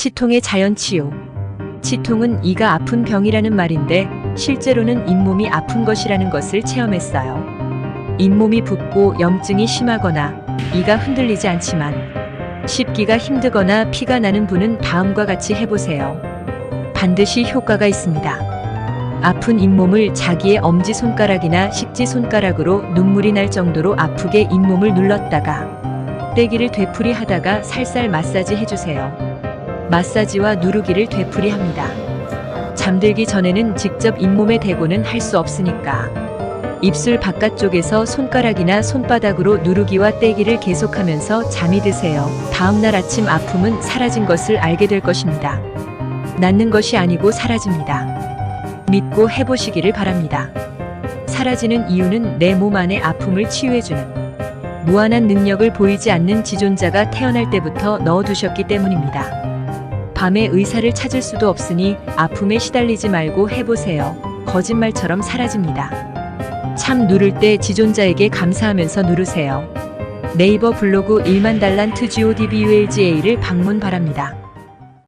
치통의 자연 치유. 치통은 이가 아픈 병이라는 말인데 실제로는 잇몸이 아픈 것이라는 것을 체험했어요. 잇몸이 붓고 염증이 심하거나 이가 흔들리지 않지만 씹기가 힘들거나 피가 나는 분은 다음과 같이 해보세요. 반드시 효과가 있습니다. 아픈 잇몸을 자기의 엄지손가락이나 식지손가락으로 눈물이 날 정도로 아프게 잇몸을 눌렀다가 떼기를 되풀이 하다가 살살 마사지 해주세요. 마사지와 누르기를 되풀이 합니다. 잠들기 전에는 직접 잇몸에 대고는 할 수 없으니까 입술 바깥쪽에서 손가락이나 손바닥으로 누르기와 떼기를 계속하면서 잠이 드세요. 다음날 아침 아픔은 사라진 것을 알게 될 것입니다. 낫는 것이 아니고 사라집니다. 믿고 해보시기를 바랍니다. 사라지는 이유는 내 몸 안의 아픔을 치유해주는 무한한 능력을 보이지 않는 지존자가 태어날 때부터 넣어두셨기 때문입니다. 밤에 의사를 찾을 수도 없으니 아픔에 시달리지 말고 해보세요. 거짓말처럼 사라집니다. 참 누를 때 지존자에게 감사하면서 누르세요. 네이버 블로그 1만 달란트 GODBULGA를 방문 바랍니다.